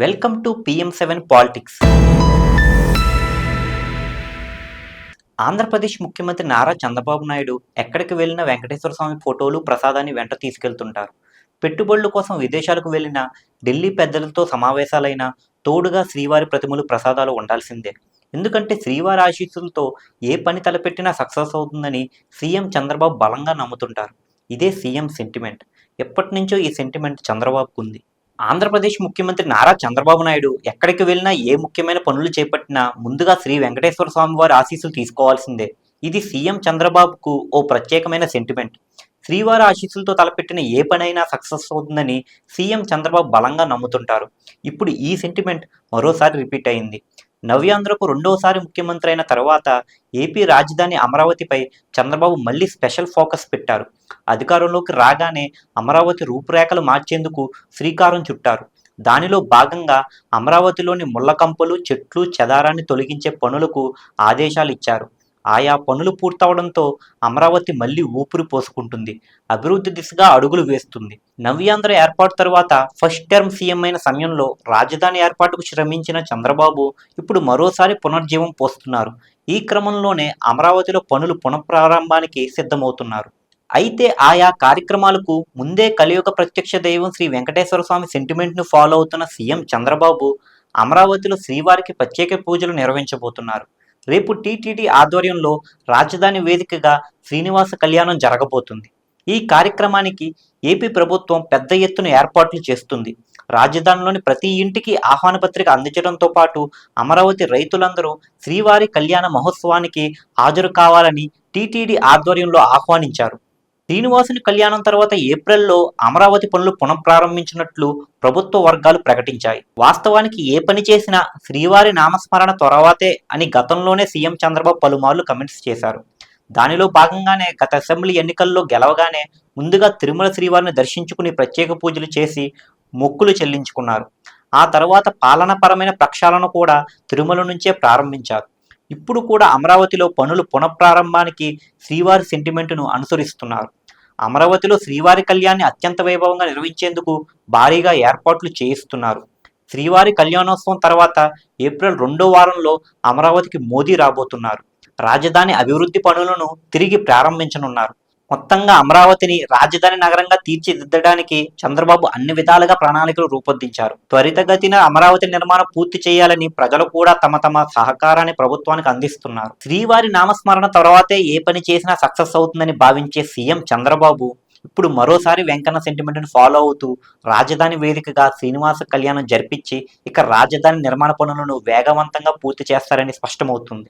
Welcome to PM seven politics. Andhra Pradesh ముఖ్యమంత్రి నారా చంద్రబాబు నాయుడు ఎక్కడికి వెళ్ళిన వెంకటేశ్వర స్వామి ఫోటోలు ప్రసాదాన్ని వెంట తీసుకెళ్తుంటారు. పెట్టుబడుల కోసం విదేశాలకు వెళ్ళిన ఢిల్లీ పెద్దలతో సమావేశాలైన తోడుగా శ్రీవారి ప్రతిమలు ప్రసాదాలు ఉండాల్సిందే. ఎందుకంటే శ్రీవారి ఆశీస్సులతో ఏ పని తలపెట్టినా సక్సెస్ అవుతుందని సీఎం చంద్రబాబు బలంగా నమ్ముతుంటారు. ఇదే సీఎం సెంటిమెంట్. ఎప్పటి నుంచో ఈ సెంటిమెంట్ చంద్రబాబుకు ఉంది ఆంధ్రప్రదేశ్ ముఖ్యమంత్రి నారా చంద్రబాబు నాయుడు ఎక్కడికి వెళ్ళినా ఏ ముఖ్యమైన పనులు చేపట్టినా ముందుగా శ్రీ వెంకటేశ్వర స్వామి వారి ఆశీస్సులు తీసుకోవాల్సిందే. ఇది సీఎం చంద్రబాబుకు ఓ ప్రత్యేకమైన సెంటిమెంట్ శ్రీవారి ఆశీస్సులతో తలపెట్టిన ఏ పనైనా సక్సెస్ అవుతుందని సీఎం చంద్రబాబు బలంగా నమ్ముతుంటారు. ఇప్పుడు ఈ సెంటిమెంట్ మరోసారి రిపీట్ అయింది. నవ్యాంధ్రకు రెండోసారి ముఖ్యమంత్రి అయిన తర్వాత ఏపీ రాజధాని అమరావతిపై చంద్రబాబు మళ్ళీ స్పెషల్ ఫోకస్ పెట్టారు. అధికారంలోకి రాగానే అమరావతి రూపురేఖలు మార్చేందుకు శ్రీకారం చుట్టారు. దానిలో భాగంగా అమరావతిలోని ముళ్ళకంపలు చెట్లు చెదారాన్ని తొలగించే పనులకు ఆదేశాలు ఇచ్చారు. ఆయా పనులు పూర్తవడంతో అమరావతి మళ్ళీ ఊపిరి పోసుకుంటుంది. అభివృద్ధి దిశగా అడుగులు వేస్తుంది. నవ్యాంధ్ర ఏర్పాటు తర్వాత ఫస్ట్ టర్మ్ సీఎం అయిన సమయంలో రాజధాని ఏర్పాటుకు శ్రమించిన చంద్రబాబు ఇప్పుడు మరోసారి పునర్జీవం పోస్తున్నారు. ఈ క్రమంలోనే అమరావతిలో పనులు పునఃప్రారంభానికి సిద్ధమవుతున్నారు. అయితే ఆయా కార్యక్రమాలకు ముందే కలియుగ ప్రత్యక్ష దైవం శ్రీ వెంకటేశ్వర స్వామి సెంటిమెంట్ను ఫాలో అవుతున్న సీఎం చంద్రబాబు అమరావతిలో శ్రీవారికి ప్రత్యేక పూజలు నిర్వహించబోతున్నారు. రేపు టీటీడీ ఆధ్వర్యంలో రాజధాని వేదికగా శ్రీనివాస కళ్యాణం జరగబోతుంది. ఈ కార్యక్రమానికి ఏపీ ప్రభుత్వం పెద్ద ఎత్తున ఏర్పాట్లు చేస్తుంది. రాజధానిలోని ప్రతి ఇంటికి ఆహ్వాన పత్రిక అందించడంతో పాటు అమరావతి రైతులందరూ శ్రీవారి కళ్యాణ మహోత్సవానికి హాజరు కావాలని టీటీడీ ఆధ్వర్యంలో ఆహ్వానించారు. శ్రీనివాసుని కళ్యాణం తర్వాత ఏప్రిల్లో అమరావతి పనులు పునఃప్రారంభించినట్లు ప్రభుత్వ వర్గాలు ప్రకటించాయి. వాస్తవానికి ఏ పని చేసినా శ్రీవారి నామస్మరణ తర్వాతే అని గతంలోనే సీఎం చంద్రబాబు పలుమార్లు కమెంట్స్ చేశారు. దానిలో భాగంగానే గత అసెంబ్లీ ఎన్నికల్లో గెలవగానే ముందుగా తిరుమల శ్రీవారిని దర్శించుకుని ప్రత్యేక పూజలు చేసి మొక్కులు చెల్లించుకున్నారు. ఆ తర్వాత పాలనపరమైన ప్రక్షాళన కూడా తిరుమల నుంచే ప్రారంభించారు. ఇప్పుడు కూడా అమరావతిలో పనులు పునఃప్రారంభానికి శ్రీవారి సెంటిమెంటును అనుసరిస్తున్నారు. అమరావతిలో శ్రీవారి కళ్యాణాన్ని అత్యంత వైభవంగా నిర్వహించేందుకు భారీగా ఏర్పాట్లు చేయిస్తున్నారు. శ్రీవారి కళ్యాణోత్సవం తర్వాత ఏప్రిల్ రెండో వారంలో అమరావతికి మోదీ రాబోతున్నారు. రాజధాని అభివృద్ధి పనులను తిరిగి ప్రారంభించనున్నారు. మొత్తంగా అమరావతిని రాజధాని నగరంగా తీర్చిదిద్దడానికి చంద్రబాబు అన్ని విధాలుగా ప్రణాళికలు రూపొందించారు. త్వరితగతిన అమరావతి నిర్మాణం పూర్తి చేయాలని ప్రజలు కూడా తమ తమ సహకారాన్ని ప్రభుత్వానికి అందిస్తున్నారు. శ్రీవారి నామస్మరణ తర్వాతే ఏ పని చేసినా సక్సెస్ అవుతుందని భావించే సీఎం చంద్రబాబు ఇప్పుడు మరోసారి వెంకన్న సెంటిమెంట్ను ఫాలో అవుతూ రాజధాని వేదికగా శ్రీనివాస కళ్యాణం జరిపించి ఇక రాజధాని నిర్మాణ పనులను వేగవంతంగా పూర్తి చేస్తారని స్పష్టమవుతుంది.